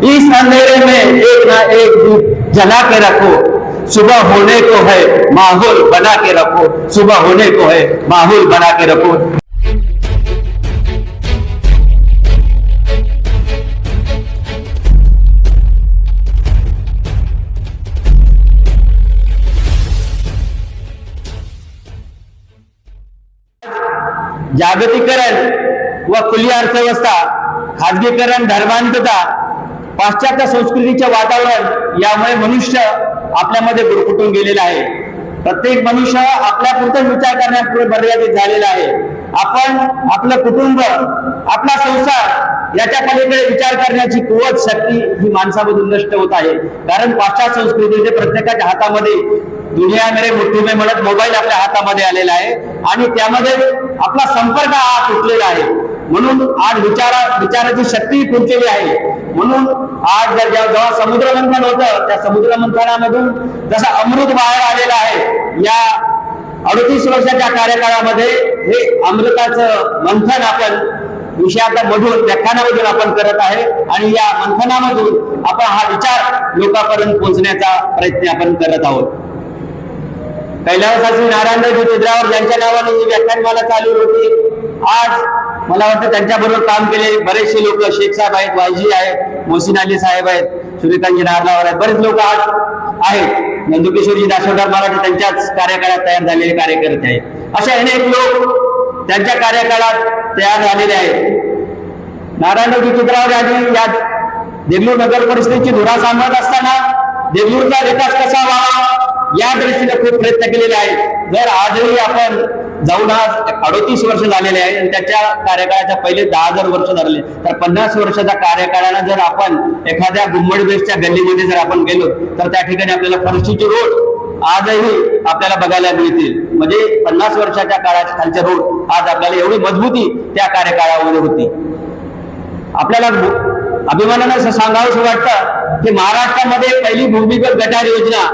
इस अंधेरे में एक ना एक दीप जला के रखो। सुबह होने को है, माहौल बना के रखो। सुबह होने को है, माहौल बना के रखो। जागतिकरण व खुली अर्थव्यवस्था, खाजगीकरण, धर्मांतता पाश्चात्य संस्कृतीचे वातावरण यामुळे मनुष्य आपल्यामध्ये गुरफुटून गेलेला आहे. प्रत्येक मनुष्य आपल्या पुरतं विचार करण्यापुढे मर्यादित झालेला आहे. आपण आपलं कुटुंब आपला संसार याच्या पलीकडे विचार करण्याची कुवत शक्ती ही माणसामधून नष्ट होत आहे. कारण पाश्चात्य संस्कृतीचे प्रत्येकाच्या हातामध्ये दुनिया मेरे मुठ्ठी में म्हणत मोबाईल आपल्या हातामध्ये आलेला आहे आणि त्यामध्ये आपला संपर्क हा तुटलेला आहे. म्हणून आज विचारा विचाराची शक्ती तुटलेली आहे. म्हणून आज जर जेव्हा समुद्र मंथन होतं त्या समुद्र मंथनामधून जसं अमृत बाहेर आलेलं आहे या अडतीस वर्षाच्या कार्यकाळामध्ये हे अमृताचं मंथन आपण विषयाच्या मधून व्याख्यानामधून आपण करत आहे. आणि या मंथनामधून आपण हा विचार लोकांपर्यंत पोहोचण्याचा प्रयत्न आपण करत आहोत. कैलासाची नारायणराव चित्रावर ज्यांच्या नावाने ही व्याख्यानमाला चालू होती आज मला वाटतं त्यांच्याबरोबर काम केले. बरेचसे लोक शेख साहेब आहेत वायजी आहेत मोहसिन अली साहेब आहेत सूर्यकांतजी नारनावर आहेत. बरेच लोक आज आहेत. नंदुकेश्वरजी दासोडकर मराठी त्यांच्याच कार्यकाळात तयार झालेले कार्यकर्ते आहेत. असे अनेक लोक त्यांच्या कार्यकाळात तयार झालेले आहेत. नारायण चित्रावर आधी या देगलूर नगर परिषदेची धुरा सांभाळत असताना देगलूरचा विकास कसा व्हावा? या दृष्टीने खूप प्रयत्न केलेले आहेत. जर आजही आपण जाऊन आज अडोतीस वर्ष झालेले आहे आणि त्याच्या कार्यकाळाच्या पहिले दहा हजार वर्ष धरले तर पन्नास वर्षाच्या कार्यकाळाला जर आपण एखाद्या गुम्मड बेसच्या गल्लीमध्ये जर आपण गेलो तर त्या ठिकाणी आपल्याला फरशीचे रोड आजही आपल्याला बघायला मिळतील. म्हणजे पन्नास वर्षाच्या काळाच्या खालचे रोड आज आपल्याला एवढी मजबूती त्या कार्यकाळामध्ये होती. आपल्याला अभिमानानं असं सांगावंसं वाटतं की महाराष्ट्रामध्ये पहिली भूमिगत गटार योजना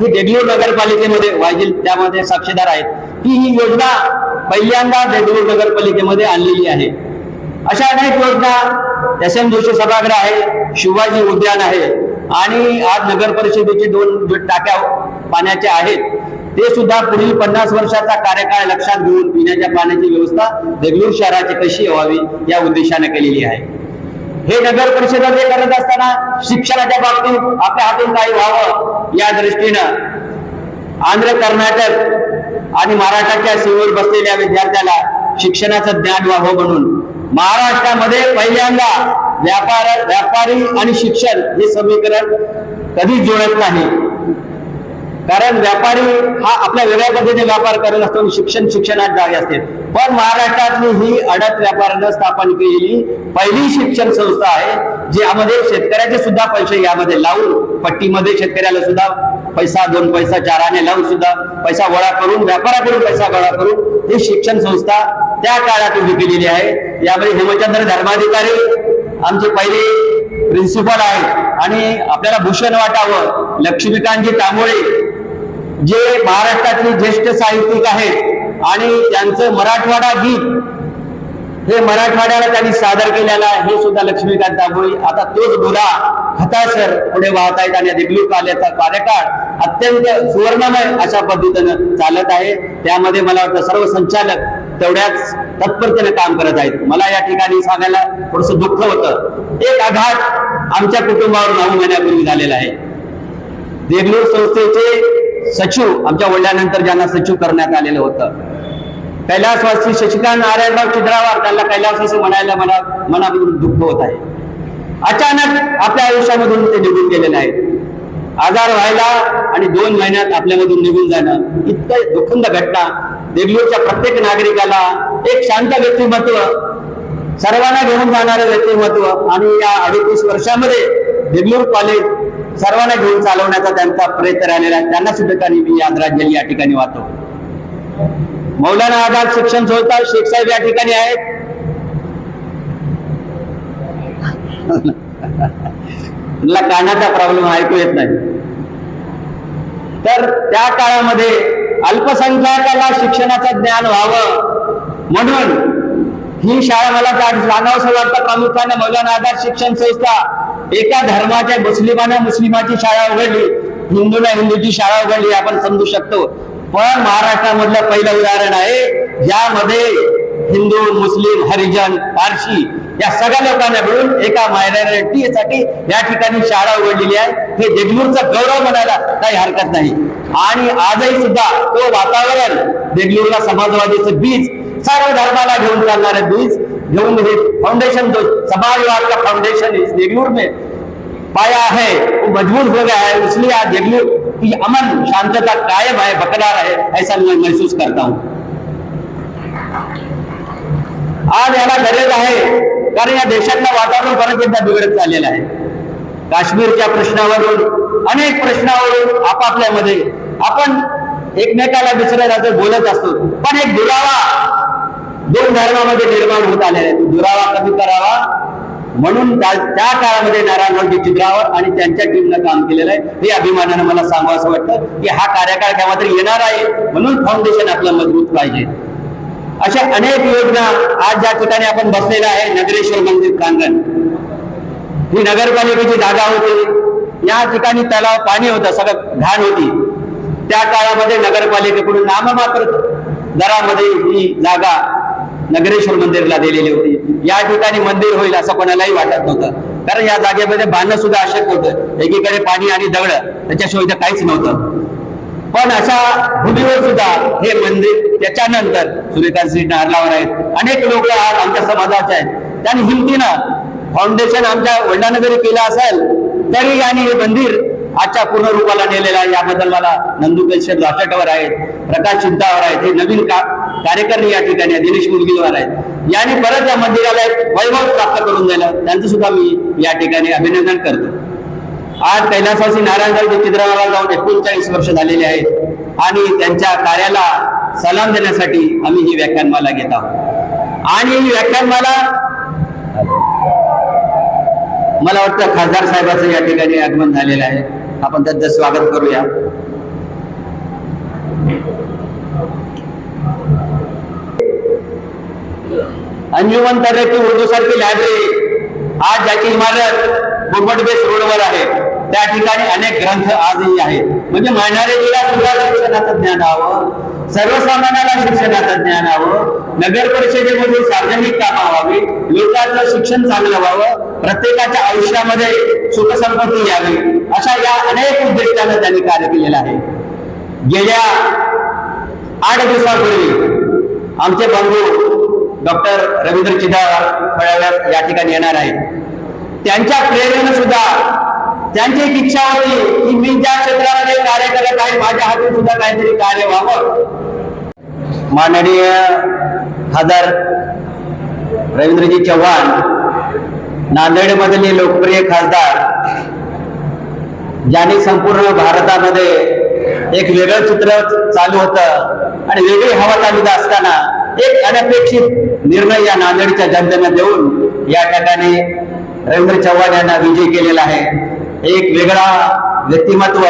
ही देगलूर नगरपालिकेमध्ये वायजिल त्यामध्ये साक्षीदार आहेत. की ही योजना पहिल्यांदा देगलूर नगरपालिकेमध्ये आणलेली आहे. अशा अनेक योजना एस एम जोशी सभागृह आहे शिवाजी उद्यान आहे आणि आज नगर परिषदेचे दोन जो टाक्या पाण्याच्या आहेत ते सुद्धा पुढील पन्नास वर्षाचा कार्यकाळ लक्षात घेऊन पिण्याच्या पाण्याची व्यवस्था देगलूर शहराची कशी व्हावी या उद्देशाने केलेली आहे. हे नगर परिषदा करत असताना शिक्षणाच्या बाबतीत आपल्या हातून काही व्हावं या दृष्टीनं आंध्र कर्नाटक आणि महाराष्ट्राच्या सीमेवर बसलेल्या विद्यार्थ्याला शिक्षणाचं ज्ञान व्हावं म्हणून महाराष्ट्रामध्ये पहिल्यांदा व्यापार व्यापारी आणि शिक्षण हे समीकरण कधीच जुळत नाही. कारण व्यापारी हा आपल्या वेगळ्या पद्धतीने व्यापार करत असतो आणि शिक्षण शिक्षणात जागे असते. पण महाराष्ट्रातली ही अडत व्यापाऱ्यानं स्थापन केलेली पहिली शिक्षण संस्था आहे जी यामध्ये शेतकऱ्याचे सुद्धा पैसे यामध्ये लावून पट्टीमध्ये शेतकऱ्याला सुद्धा पैसा दोन पैसा चाराने लावून सुद्धा पैसा गोळा करून व्यापाराकडून पैसा गोळा करून ही शिक्षण संस्था त्या काळात उभी केलेली आहे. यामध्ये हेमचंद्र धर्माधिकारी आमचे पहिले प्रिन्सिपल आहेत आणि आपल्याला भूषण वाटावं. लक्ष्मीकांतजी तांबोळे जे महाराष्ट्रातले ज्येष्ठ साहित्यिक आहेत आणि त्यांचं मराठवाडा गीत हे मराठवाड्याला त्यांनी सादर केलेलं आहे. हे सुद्धा लक्ष्मीकांत दाभोळी. आता तोच बुरा हताशर पुढे वाहत आहेत आणि दिगलू काल्याचा कार्यकाळ अत्यंत सुवर्णमय अशा पद्धतीनं चालत आहे. त्यामध्ये मला वाटतं सर्व संचालक तेवढ्याच तत्परतेने काम करत आहेत. मला या ठिकाणी सांगायला थोडस दुःख होतं. एक आघात आमच्या कुटुंबावर नऊ महिन्यापूर्वी झालेला आहे. देगलूर संस्थेचे सचिव आमच्या वडिलांनंतर ज्यांना सचिव करण्यात आलेलं होतं. कैलासवासी शशिकांत नारायणराव चिद्रावार त्यांना कैलासवासी म्हणायला मला मनामधून दुःख होत आहे. अचानक आपल्या आयुष्यामधून ते निघून गेलेले आहेत. आजार व्हायला आणि दोन महिन्यात आपल्यामधून निघून जाणं इतकं दुःखद घटना. देगलूरच्या प्रत्येक नागरिकाला एक शांत व्यक्तिमत्व सर्वांना घेऊन जाणारं व्यक्तिमत्व आणि या अडतीस वर्षामध्ये देगलूर कॉलेज सर्वांना घेऊन चालवण्याचा त्यांचा प्रयत्न राहिलेला आहे. त्यांना सुद्धा मी आदरांजली या ठिकाणी वाहतो. मौलाना आझाद शिक्षण संस्था शेख साहेब या ठिकाणी आहेत. तुला कानाचा प्रॉब्लेम ऐकू येत नाही. तर त्या काळामध्ये अल्पसंख्याकाला शिक्षणाचं ज्ञान व्हावं म्हणून ही शाळा मला सांगावंसं वाटतं. प्रामुख्याने मौलाना आझाद शिक्षण संस्था एका धर्माच्या मुस्लिमानं मुस्लिमाची शाळा उघडली. हिंदूला हिंदूची शाळा उघडली आपण समजू शकतो. पण महाराष्ट्रामधलं पहिलं उदाहरण आहे ज्यामध्ये हिंदू मुस्लिम हरिजन पारशी या सगळ्या लोकांना मिळून एका मायनॉरिटीसाठी या ठिकाणी शाळा उघडलेली आहे. हे देगलूरचा गौरव म्हणायला काही हरकत नाही. आणि आजही सुद्धा तो वातावरण देगलूरला समाजवादीचं बीज सर्व धर्माला घेऊन चालणारे बीज घेऊन हे फाउंडेशन जो समाजवाद का फाउंडेशन इस देगलूर में पाया है वो मजबूत हो गया है इसलिए आज देगलूर की अमन शांतता कायम है बरकरार है ऐसा मैं महसूस करता हूँ। आज याला गरज आहे कारण या देशातलं वातावरण परत एकदा बिघडत चाललेलं आहे. काश्मीरच्या प्रश्नावरून अनेक प्रश्नावरून आपापल्यामध्ये आपण एकमेकाला दुसऱ्या राज्यात बोलत असतो. पण एक दुरावा दोन धर्मामध्ये निर्माण होत आलेला आहे. तो दुरावा कमी करावा म्हणून त्या त्या काळामध्ये नारायणरावजी चित्रावर आणि त्यांच्या टीमनं काम केलेलं आहे. हे अभिमानानं मला सांगावं असं वाटतं की हा कार्यकाळ केव्हा तरी येणार आहे म्हणून फाउंडेशन आपलं मजबूत पाहिजे. अशा अनेक योजना आज ज्या ठिकाणी आपण बसलेल्या आहे नगरेश्वर मंदिर प्रांगण. ही नगरपालिकेची जागा होती. या ठिकाणी तलाव पाणी होतं सगळं घाण होती. त्या काळामध्ये नगरपालिकेकडून नाममात्र दरामध्ये ही जागा नगरेश्वर मंदिरला दिलेली होती. या ठिकाणी मंदिर होईल असं कोणालाही वाटत नव्हतं. कारण या जागेमध्ये बांधणं सुद्धा अशक होतं. एकीकडे पाणी आणि दगड त्याच्याशिवाय इथं काहीच नव्हतं. पण अशा भूमीवर सुद्धा हे मंदिर त्याच्यानंतर सूर्यकांत नारलावर आहेत. अनेक लोक आज आमच्या समाजाचे आहेत. त्यांनी हिमतीनं फाउंडेशन आमच्या वडिलांना जरी केलं असेल तरी यांनी हे मंदिर आजच्या पूर्ण रूपाला नेलेलं आहे. याबद्दल मला नंदुकेश्वर लाटेटवर आहेत प्रकाश चिंतावर आहेत. हे नवीन का कार्यकर्ते या ठिकाणी दिनेश मुलगीवर आहेत. यांनी परत या मंदिराला एक वैभव प्राप्त करून दिलं. त्यांचं सुद्धा मी या ठिकाणी अभिनंदन करतो. आज कैलासवासी नारायणराव चित्रणाला जाऊन एकोणचाळीस वर्ष झालेले आहेत. आणि त्यांच्या कार्याला सलाम देण्यासाठी आम्ही ही व्याख्यानमाला घेत आहोत. आणि ही व्याख्यानमाला मला वाटतं खासदार साहेबांचं या ठिकाणी आगमन झालेलं आहे. आपण त्यांचं स्वागत करूया. अंजुमन तरक्की उर्दू सारखी लायब्ररी आज ज्याची इमारत घुमट बेस रोडवर आहे त्या ठिकाणी अनेक ग्रंथ आजही आहेत. म्हणजे मायनॉरिटीला सुद्धा शिक्षणाचं ज्ञान हवं सर्वसामान्याला शिक्षणाचं ज्ञान हवं नगर परिषदेमध्ये सार्वजनिक कामं व्हावी लोकांचं शिक्षण चांगलं व्हावं प्रत्येकाच्या आयुष्यामध्ये सुखसंपत्ती यावी अशा या अनेक उद्दिष्टानं त्यांनी कार्य केलेलं आहे. गेल्या आठ दिवसापूर्वी आमचे बंधू डॉक्टर रवींद्र चिदार फळाव्यात या ठिकाणी येणार आहेत. त्यांच्या प्रेरणेनं सुद्धा त्यांची एक इच्छा होती की मी ज्या क्षेत्रामध्ये कार्य करत आहे माझ्या हातून सुद्धा काहीतरी कार्य व्हावं. माननीय खासदार रवींद्रजी चव्हाण नांदेडमधले लोकप्रिय खासदार ज्यांनी संपूर्ण भारतामध्ये एक वेगळं चित्र चालू होतं आणि वेगळी हवा चालू असताना एक अनपेक्षित निर्णय या नांदेडच्या जनतेनं देऊन या ठिकाणी रवींद्र चव्हाण यांना विजय केलेला आहे. एक वेगळा व्यक्तिमत्व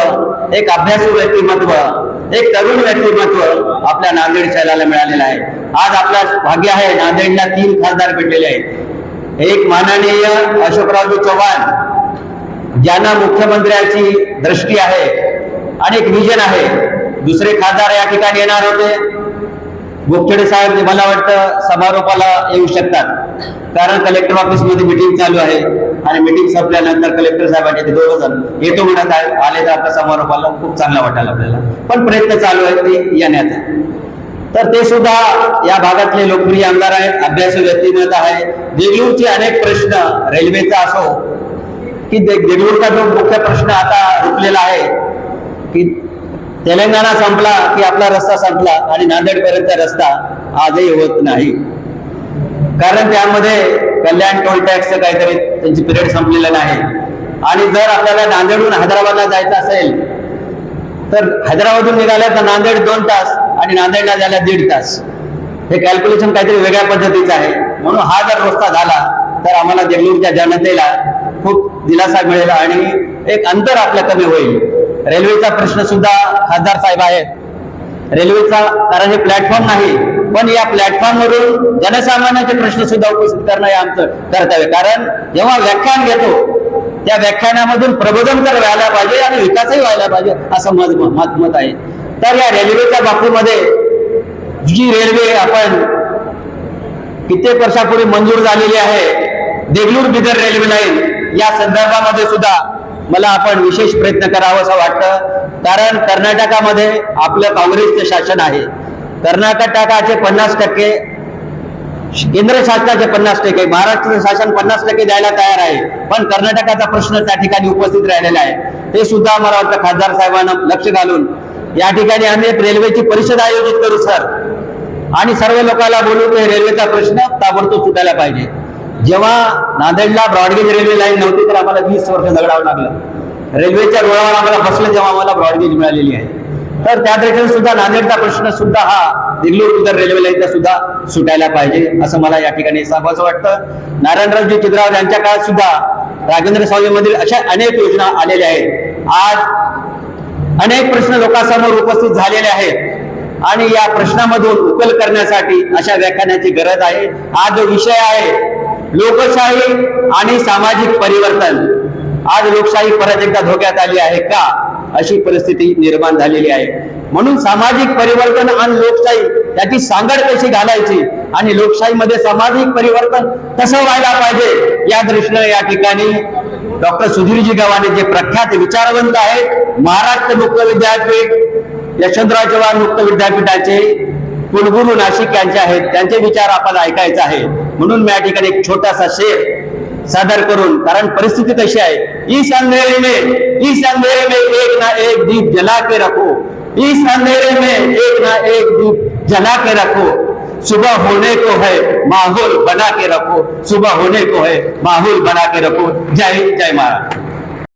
एक अभ्यासू व्यक्तिमत्व एक तरुण व्यक्तिमत्व आपल्या नांदेड शहराला मिळालेलं आहे. आज आपला भाग्य आहे नांदेडला तीन खासदार भेटलेले आहेत. एक माननीय अशोकरावजी चव्हाण ज्यांना मुख्यमंत्र्याची दृष्टी आहे आणि एक विजन आहे. दुसरे खासदार या ठिकाणी येणार होते. गोपछडे साहेब मला वाटतं समारोपाला येऊ शकतात. कारण कलेक्टर ऑफिसमध्ये मिटिंग चालू आहे आणि मिटिंग संपल्यानंतर कलेक्टर साहेबांचे ते दोघ जण येतो म्हणत आहे आले तर आपल्या समारोपाला खूप चांगला वाटायला आपल्याला. पण प्रयत्न चालू आहे ते येण्याचा. तर ते सुद्धा या भागातले लोकप्रिय आमदार आहेत अभ्यासू व्यक्तिमत्व आहे. देगलूरचे अनेक प्रश्न रेल्वेचा असो की देगलूरचा जो मुख्य प्रश्न आता रुपलेला आहे की तेलंगणा संपला की आपला रस्ता संपला आणि नांदेडपर्यंत रस्ता आजही होत नाही. कारण त्यामध्ये कल्याण टोल टॅक्सचं काहीतरी त्यांची पिरियड संपलेलं नाही. आणि जर आपल्याला नांदेडहून हैदराबादला जायचं असेल तर हैदराबादहून निघाल्या तर नांदेड दोन तास आणि नांदेडला जायला दीड तास. हे कॅल्क्युलेशन काहीतरी वेगळ्या पद्धतीचं आहे. म्हणून हा जर रस्ता झाला तर आम्हाला देगलूरच्या जनतेला खूप दिलासा मिळेल आणि एक अंतर आपलं कमी होईल. रेल्वेचा प्रश्न सुद्धा खासदार साहेब आहेत. रेल्वेचा कारण हे प्लॅटफॉर्म नाही पण या प्लॅटफॉर्मवरून जनसामान्याचे प्रश्न सुद्धा उपस्थित करणं हे आमचं कर्तव्य. कारण जेव्हा व्याख्यान घेतो त्या व्याख्यानामधून प्रबोधन तर व्हायला पाहिजे आणि विकासही व्हायला पाहिजे असं मत मत मत आहे. तर या रेल्वेच्या बाबतीमध्ये जी रेल्वे आपण कित्येक वर्षापूर्वी मंजूर झालेली आहे देगलूर बिदर रेल्वे लाईन या संदर्भामध्ये सुद्धा मला आपण विशेष प्रयत्न करावा असं वाटतं. कारण कर्नाटकामध्ये आपलं काँग्रेसचे शासन आहे. कर्नाटकाचे पन्नास टक्के केंद्र शासनाचे पन्नास टक्के महाराष्ट्र शासन पन्नास टक्के द्यायला तयार आहे. पण कर्नाटकाचा प्रश्न त्या ठिकाणी उपस्थित राहिलेला आहे. ते सुद्धा मला वाटतं खासदार साहेबांना लक्ष घालून. या ठिकाणी आम्ही रेल्वेची परिषद आयोजित करू सर. आणि सर्व लोकांना बोलू की रेल्वेचा प्रश्न ताबडतोब सुटायला पाहिजे. जेव्हा नांदेडला ब्रॉडगेज रेल्वे लाईन नव्हती तर आम्हाला वीस वर्ष दगडावं लागलं. रेल्वेच्या रुळावर आम्हाला फसलं जेव्हा आम्हाला ब्रॉडगेज मिळालेली आहे. तर त्या दृष्टीने सुद्धा नांदेडचा प्रश्न सुद्धा हा दिल्लीवर उतर रेल्वे लाईनचा सुद्धा सुटायला पाहिजे असं मला या ठिकाणी सांगायचं वाटतं. नारायणरावजी चित्रावर यांच्या काळात सुद्धा राजेंद्र स्वामीमधील अशा अनेक योजना आलेल्या आहेत. आज अनेक प्रश्न लोकांसमोर उपस्थित झालेले आहेत. आणि या प्रश्नामधून उकल करण्यासाठी अशा व्याख्यानाची गरज आहे. हा जो विषय आहे लोकशाही आणि सामाजिक परिवर्तन. आज लोकशाही परत एकदा धोक्यात आली आहे का? अशी परिस्थिती निर्माण झालेली आहे. म्हणून सामाजिक परिवर्तन आणि लोकशाही याची सांगड कशी घालायची आणि लोकशाहीमध्ये सामाजिक परिवर्तन कसं व्हायला पाहिजे या दृष्टीने या ठिकाणी डॉक्टर सुधीरजी गव्हाणे जे प्रख्यात विचारवंत आहेत महाराष्ट्र मुक्त विद्यापीठ यशवंतराव चव्हाण मुक्त विद्यापीठाचे कुलगुरू नाशिक यांचे आहेत. त्यांचे विचार आपण ऐकायचा आहे म्हणून मी या ठिकाणी एक छोटासा शेर सादर करून कारण परिस्थिती कशी आहे. इस अंधेरे में इस अंधेरे में एक ना एक दीप जला के रखो. इस अंधेरे में एक ना एक दीप जला के रखो. सुबह होने को है माहौल बना के रखो. सुबह होने को है माहौल बना के रखो. जय जय महाराज.